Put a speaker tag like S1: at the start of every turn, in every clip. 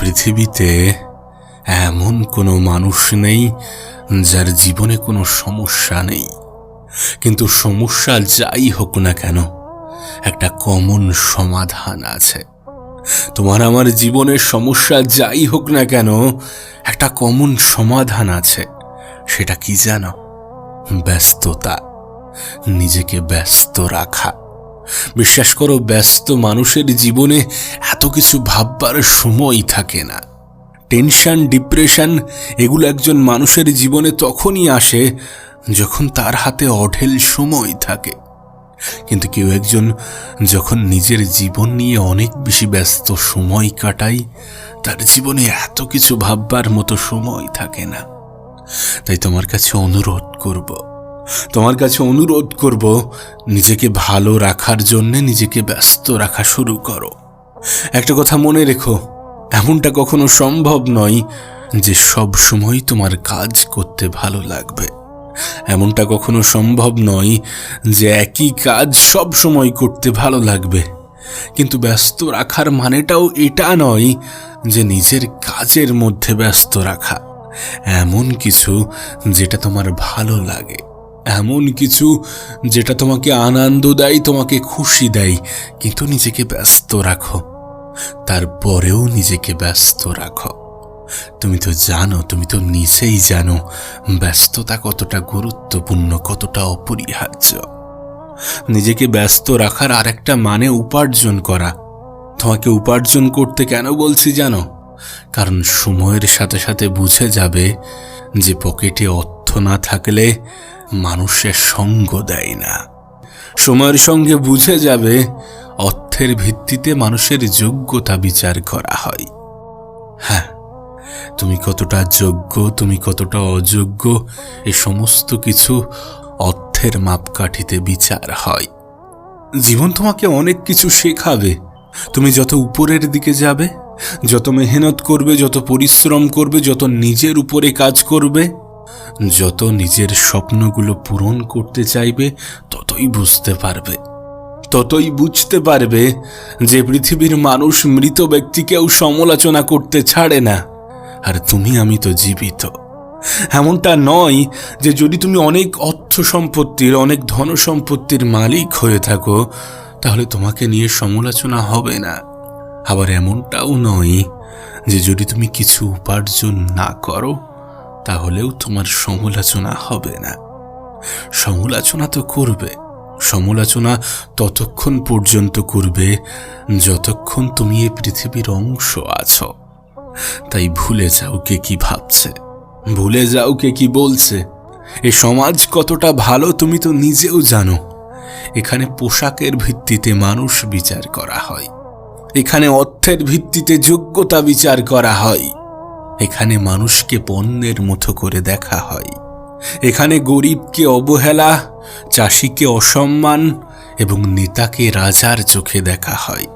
S1: পৃথিবীতে এমন কোনো মানুষ নেই যার জীবনে কোনো সমস্যা নেই। কিন্তু সমস্যা যাই হোক না কেন, একটা কমন সমাধান আছে। তোমার আমার জীবনের সমস্যা যাই হোক না কেন, একটা কমন সমাধান আছে। সেটা কি জানো? ব্যস্ততা। নিজেকে ব্যস্ত রাখা। বিশ্বাস করো, ব্যস্ত মানুষের জীবনে এত কিছু ভাববার সময় থাকে না। টেনশন, ডিপ্রেশন, এগুলো একজন মানুষের জীবনে তখনই আসে যখন তার হাতে অঢেল সময় থাকে। কিন্তু কেউ একজন যখন নিজের জীবন নিয়ে অনেক বেশি ব্যস্ত সময় কাটায়, তার জীবনে এত কিছু ভাববার মতো সময় থাকে না। তাই তোমার কাছে অনুরোধ করব তোমার কাছে অনুরোধ করব, নিজেকে ভালো রাখার জন্য নিজেকে ব্যস্ত রাখা শুরু করো। একটা কথা মনে রেখো, এমনটা কখনো সম্ভব নয় যে সব সময় তোমার কাজ করতে ভালো লাগবে। এমনটা কখনো সম্ভব নয় যে একই কাজ সব সময় করতে ভালো লাগবে। কিন্তু ব্যস্ত রাখার মানেটাও এটা নয় যে নিজের কাজের মধ্যে ব্যস্ত রাখা। এমন কিছু যেটা তোমার ভালো লাগে। এমন কিছু যেটা তোমাকে আনন্দ দেয়, তোমাকে খুশি দেয়, কিন্তু নিজেকে ব্যস্ত রাখো। তারপরেও নিজেকে ব্যস্ত রাখো। তুমি তো জানো, তুমি তো নিজেই জানো ব্যস্ততা কতটা গুরুত্বপূর্ণ, কতটা অপরিহার্য। নিজেকে ব্যস্ত রাখার আরেকটা মানে উপার্জন করা। তোমাকে উপার্জন করতে কেন বলছি জানো? কারণ সময়ের সাথে সাথে বুঝে যাবে যে পকেটে অর্থ না থাকলে মানুষের সঙ্গ দেয় না। সময়ের সঙ্গে বুঝে যাবে অর্থের ভিত্তিতে মানুষের যোগ্যতা বিচার করা হয়। হ্যাঁ তুমি কতটা যোগ্য, তুমি কতটা অযোগ্য, এ সমস্ত কিছু অর্থের মাপকাঠিতে বিচার হয়। জীবন তোমাকে অনেক কিছু শেখাবে। তুমি যত উপরের দিকে যাবে, যত মেহনত করবে, যত পরিশ্রম করবে, যত নিজের উপরে কাজ করবে যত নিজের স্বপ্নগুলো পূরণ করতে চাইবে, ততই বুঝতে পারবে। ততই বুঝতে পারবে যে পৃথিবীর মানুষ মৃত ব্যক্তিকেও সমালোচনা করতে ছাড়ে না। আর তুমি, আমি তো জীবিত। এমনটা নয় যে যদি তুমি অনেক অর্থ সম্পত্তির, অনেক ধন সম্পত্তির মালিক হয়ে থাকো, তাহলে তোমাকে নিয়ে সমালোচনা হবে না। আবার এমনটাও নয় যে যদি তুমি কিছু উপার্জন না করো তাহলেও তোমার সমালোচনা হবে না। সমালোচনা তো করবে। সমালোচনা ততক্ষণ পর্যন্ত করবে যতক্ষণ তুমি এই পৃথিবীর অংশ আছো। তাই ভুলে যাও কে কি ভাবছে। ভুলে যাও কে কি বলছে। এ সমাজ কতটা ভালো তুমি তো নিজেও জানো। এখানে পোশাকের ভিত্তিতে মানুষ বিচার করা হয়। এখানে অর্থের ভিত্তিতে যোগ্যতা বিচার করা হয়। এখানে মানুষকে পণ্যের মতো করে দেখা হয়। এখানে গরিবকে অবহেলা, চাষিকে অসম্মান এবং নেতাকে রাজার চোখে দেখা হয়।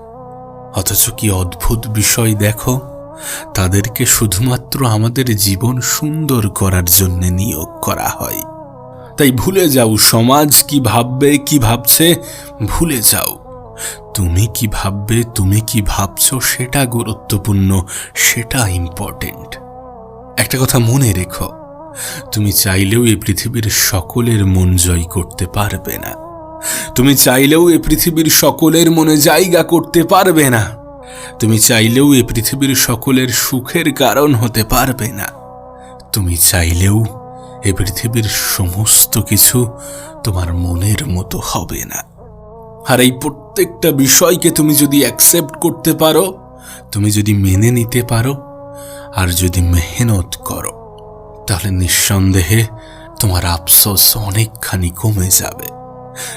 S1: অথচ কি অদ্ভুত বিষয় দেখো? তাদেরকে শুধুমাত্র আমাদের জীবন সুন্দর করার জন্য নিয়োগ করা হয়। তাই ভুলে যাও, সমাজ কি ভাববে, কি ভাবছে, ভুলে যাও। তুমি কি ভাববে, তুমি কি ভাবছ, সেটা গুরুত্বপূর্ণ, সেটা ইম্পর্টেন্ট একটা কথা মনে রেখো, তুমি চাইলেও এই পৃথিবীর সকলের মন জয় করতে পারবে না। তুমি চাইলেও এ পৃথিবীর সকলের মনে জায়গা করতে পারবে না। তুমি চাইলেও এ পৃথিবীর সকলের সুখের কারণ হতে পারবে না। তুমি চাইলেও এ পৃথিবীর সমস্ত কিছু তোমার মনের মতো হবে না। আর এই প্রত্যেকটা বিষয়কে তুমি যদি অ্যাকসেপ্ট করতে পারো, তুমি যদি মেনে নিতে পারো, আর যদি মেহনত করো, তাহলে নিঃসন্দেহে তোমার আফসোস অনেকখানি কমে যাবে।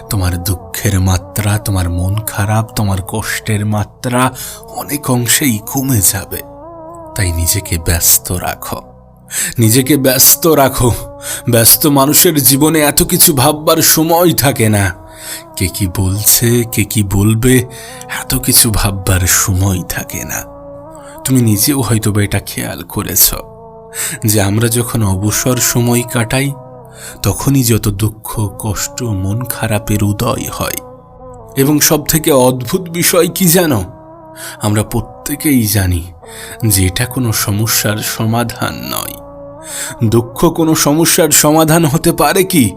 S1: তোমার দুঃখের মাত্রা, তোমার মন খারাপ, তোমার কষ্টের মাত্রা অনেক অংশেই কমে যাবে। তাই নিজেকে ব্যস্ত রাখো। নিজেকে ব্যস্ত রাখো। ব্যস্ত মানুষের জীবনে এত কিছু ভাববার সময় থাকে না। কে কি বলছে, কে কি বলবে, এত কিছু ভাববার সময় থাকে না। তুমি নিজেও হয়তো বা এটা খেয়াল করেছ, যে আমরা যখন অবসর সময় কাটাই, তখনই যত দুঃখ, কষ্ট, মন খারাপের উদয় হয়। এবং সব থেকে অদ্ভুত বিষয় কি জানো? আমরা প্রত্যেকেই জানি যে এটা কোনো সমস্যার সমাধান নয়। দুঃখ কোনো সমস্যার সমাধান হতে পারে কি?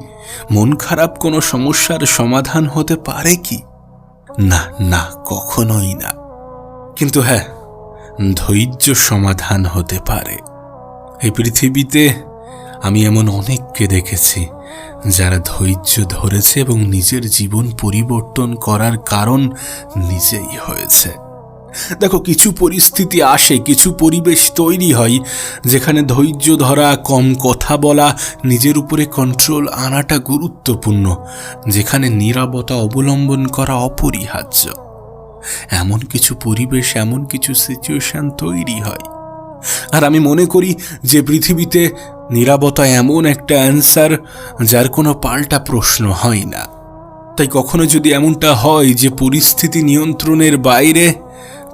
S1: মন খারাপ কোনো সমস্যার সমাধান হতে পারে কি? না না, কখনোই না। কিন্তু হ্যাঁ ধৈর্য সমাধান হতে পারে। এই পৃথিবীতে আমি এমন অনেককে দেখেছি যারা ধৈর্য ধরেছে এবং নিজের জীবন পরিবর্তন করার কারণ নিজেই হয়েছে। দেখো, কিছু পরিস্থিতি আসে, কিছু পরিবেশ তৈরি হয়, যেখানে ধৈর্য ধরা, কম কথা বলা, নিজের উপরে কন্ট্রোল আনাটা গুরুত্বপূর্ণ, যেখানে নীরবতা অবলম্বন করা অপরিহার্য। এমন কিছু পরিবেশ, এমন কিছু সিচুয়েশন তৈরি হয়। আর আমি মনে করি যে পৃথিবীতে নিরাপত্তা এমন একটা অ্যান্সার যার কোনো পাল্টা প্রশ্ন হয় না। তাই কখনো যদি এমনটা হয় যে পরিস্থিতি নিয়ন্ত্রণের বাইরে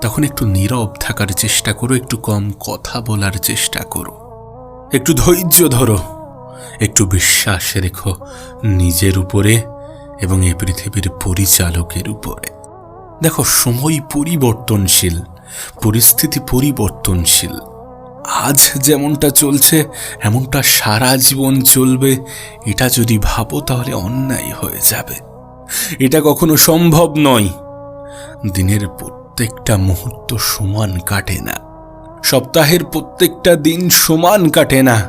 S1: তখন একটু নীরব থাকার চেষ্টা করো, একটু কম কথা বলার চেষ্টা করো। একটু ধৈর্য ধরো, একটু বিশ্বাস রেখো নিজের উপরে এবং এ পৃথিবীর পরিচালকের উপরে। দেখো, সময় পরিবর্তনশীল, পরিস্থিতি পরিবর্তনশীল। আজ যেমনটা চলছে, এমনটা সারা জীবন চলবে, এটা যদি ভাবো তাহলে অন্যায় হয়ে যাবে। এটা কখনো সম্ভব নয়। দিনের প্রত্যেকটা মুহূর্ত সমান কাটে না। সপ্তাহের প্রত্যেকটা দিন সমান কাটে না।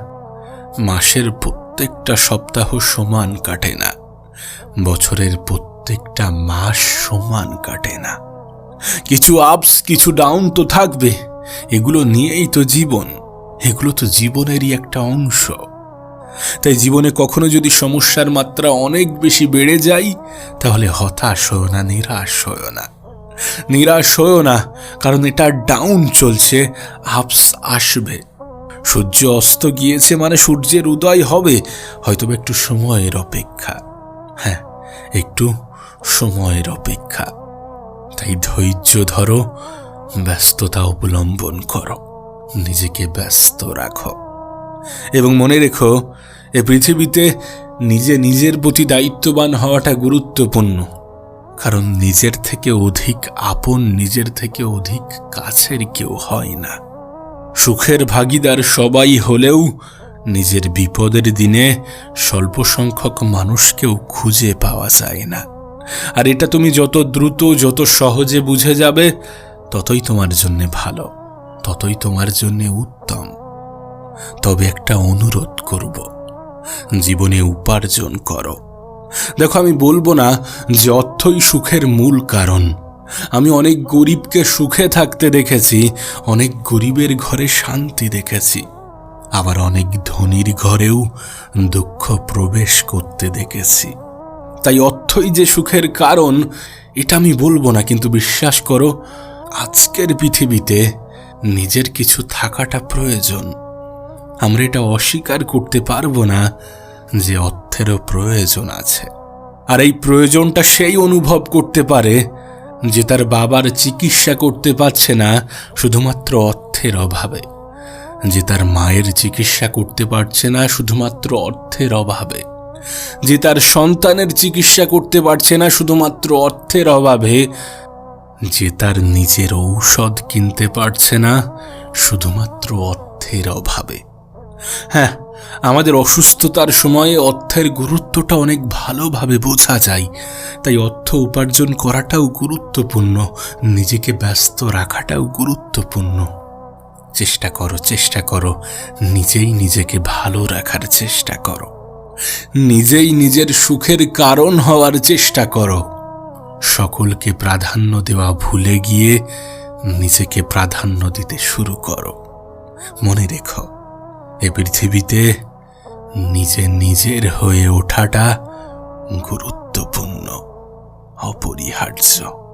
S1: মাসের প্রত্যেকটা সপ্তাহ সমান কাটে না। বছরের প্রত্যেকটা মাস সমান কাটে না। কিছু আপস, কিছু ডাউন তো থাকবে। এগুলো নিয়েই তো জীবন। এগুলো তো জীবনেরই একটা অংশ। তাই জীবনে কখনো যদি সমস্যার মাত্রা অনেক বেশি বেড়ে যায়, তাহলে হতাশ হও না, নিরাশ হও না। নিরাশ হও না, কারণ এটা ডাউন চলছে আপস আসবে। সূর্য অস্ত গিয়েছে মানে সূর্যের উদয় হবে হয়তো একটু সময়ের অপেক্ষা। হ্যাঁ একটু সময়ের অপেক্ষা। তাই ধৈর্য ধরো, ব্যস্ততা অবলম্বন করো, নিজেকে ব্যস্ত রাখো। এবং মনে রেখো, এ পৃথিবীতে নিজে নিজের প্রতি দায়িত্ববান হওয়াটা গুরুত্বপূর্ণ। কারণ নিজের থেকে অধিক আপন নিজের থেকে অধিক কাছের কেউ হয় না। সুখের ভাগিদার সবাই হলেও নিজের বিপদের দিনে স্বল্প সংখ্যক মানুষকেও খুঁজে পাওয়া যায় না। আর এটা তুমি যত দ্রুত, যত সহজে বুঝে যাবে, ততই তোমার জন্য ভালো, ততই তোমার জন্য উত্তম। তবে একটা অনুরোধ করব, জীবনে উপার্জন করো। দেখো, আমি বলব না যে অর্থই সুখের মূল কারণ। আমি অনেক গরিবকে সুখে থাকতে দেখেছি, অনেক গরিবের ঘরে শান্তি দেখেছি, আবার অনেক ধনীর ঘরেও দুঃখ প্রবেশ করতে দেখেছি। তাই অর্থই যে সুখের কারণ, এটা আমি বলব না, কিন্তু বিশ্বাস করো, আজকের পৃথিবীতে নিজের কিছু থাকাটা প্রয়োজন। আমরা এটা অস্বীকার করতে পারব না যে অর্থেরও প্রয়োজন আছে। আর এই প্রয়োজনটা সেই অনুভব করতে পারে যে তার বাবার চিকিৎসা করতে পারছে না শুধুমাত্র অর্থের অভাবে। যে তার মায়ের চিকিৎসা করতে পারছে না শুধুমাত্র অর্থের অভাবে। যে তার সন্তানের চিকিৎসা করতে পারছে না শুধুমাত্র অর্থের অভাবে। যে তার নিজের ঔষধ কিনতে পারছে না শুধুমাত্র অর্থের অভাবে। হ্যাঁ আমাদের অসুস্থতার সময়ে অর্থের গুরুত্বটা অনেক ভালোভাবে বোঝা যায়। তাই অর্থ উপার্জন করাটাও গুরুত্বপূর্ণ, নিজেকে ব্যস্ত রাখাটাও গুরুত্বপূর্ণ। চেষ্টা করো চেষ্টা করো, নিজেই নিজেকে ভালো রাখার চেষ্টা করো। নিজেই নিজের সুখের কারণ হওয়ার চেষ্টা করো। সকলকে প্রাধান্য দেওয়া ভুলে গিয়ে নিজেকে প্রাধান্য দিতে শুরু করো। মনে রেখো এ পৃথিবীতে নিজে নিজের হয়ে ওঠাটা গুরুত্বপূর্ণ অপরিহার্য।